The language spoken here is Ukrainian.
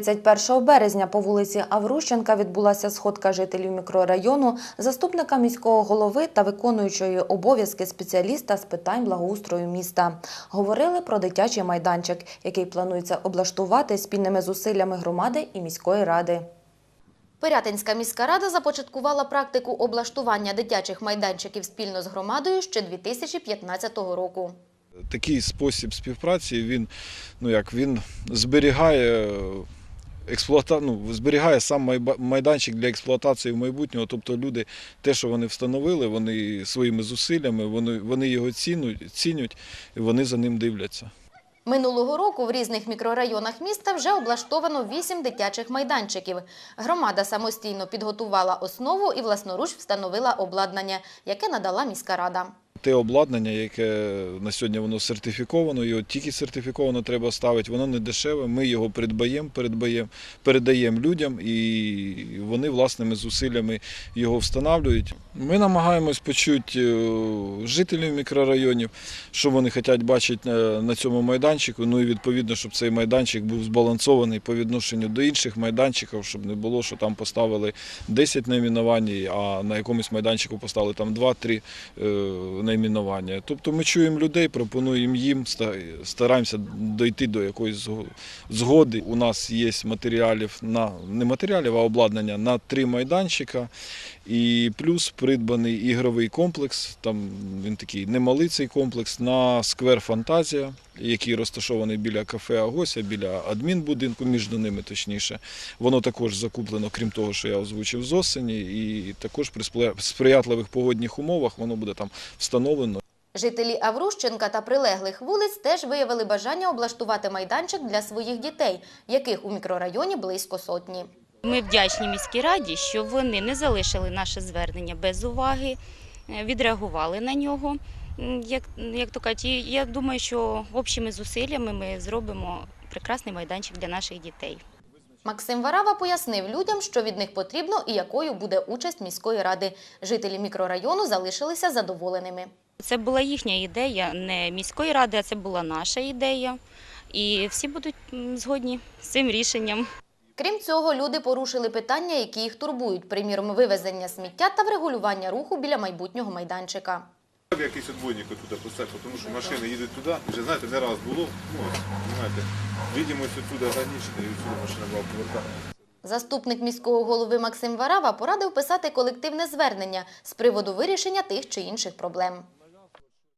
31 березня по вулиці Аврущенка відбулася сходка жителів мікрорайону, заступника міського голови та виконуючої обов'язки спеціаліста з питань благоустрою міста. Говорили про дитячий майданчик, який планується облаштувати спільними зусиллями громади і міської ради. Пирятинська міська рада започаткувала практику облаштування дитячих майданчиків спільно з громадою ще 2015 року. Такий спосіб співпраці він, ну як, він зберігає експлуата... ну, зберігає сам майданчик для експлуатації в майбутнього. Тобто люди, те, що вони встановили, вони своїми зусиллями, вони, вони його цінують, цінять і вони за ним дивляться. Минулого року в різних мікрорайонах міста вже облаштовано вісім дитячих майданчиків. Громада самостійно підготувала основу і власноруч встановила обладнання, яке надала міська рада. Те обладнання, яке на сьогодні воно сертифіковано, його тільки сертифіковано треба ставити, воно не дешеве. Ми його придбаємо, передбаємо, передаємо людям, і вони власними зусиллями його встановлюють. Ми намагаємось почути е, жителів мікрорайонів, що вони хочуть бачити е, на цьому майданчику. Ну і відповідно, щоб цей майданчик був збалансований по відношенню до інших майданчиків, щоб не було, що там поставили 10 найменувань, а на якомусь майданчику поставили там 2-3 е, найменування. Тобто ми чуємо людей, пропонуємо їм, стараємося дойти до якоїсь згоди. У нас є матеріалів на не матеріалів, а обладнання на три майданчика. І плюс придбаний ігровий комплекс. Там він такий немалий цей комплекс на сквер Фантазія, який розташований біля кафе Агося, біля адмінбудинку, між ними точніше. Воно також закуплено, крім того, що я озвучив з осені, і також при сприятливих погодних умовах воно буде там встановлено. Жителі Аврущенка та прилеглих вулиць теж виявили бажання облаштувати майданчик для своїх дітей, яких у мікрорайоні близько сотні. Ми вдячні міській раді, що вони не залишили наше звернення без уваги, е, відреагували на нього. Як, як то кажуть, я думаю, що общими зусиллями ми зробимо прекрасний майданчик для наших дітей. Максим Варава пояснив людям, що від них потрібно і якою буде участь міської ради. Жителі мікрорайону залишилися задоволеними. Це була їхня ідея, не міської ради, а це була наша ідея. І всі будуть згодні з цим рішенням. Крім цього, люди порушили питання, які їх турбують, приміром, вивезення сміття та врегулювання руху біля майбутнього майданчика. Якийсь отбойник туди поставити, тому що машини їдуть туди. Вже знаєте, не раз було. Ну, знаєте, видимость туди ограничена, і отсюда машина була повертати. Заступник міського голови Максим Варава порадив писати колективне звернення з приводу вирішення тих чи інших проблем.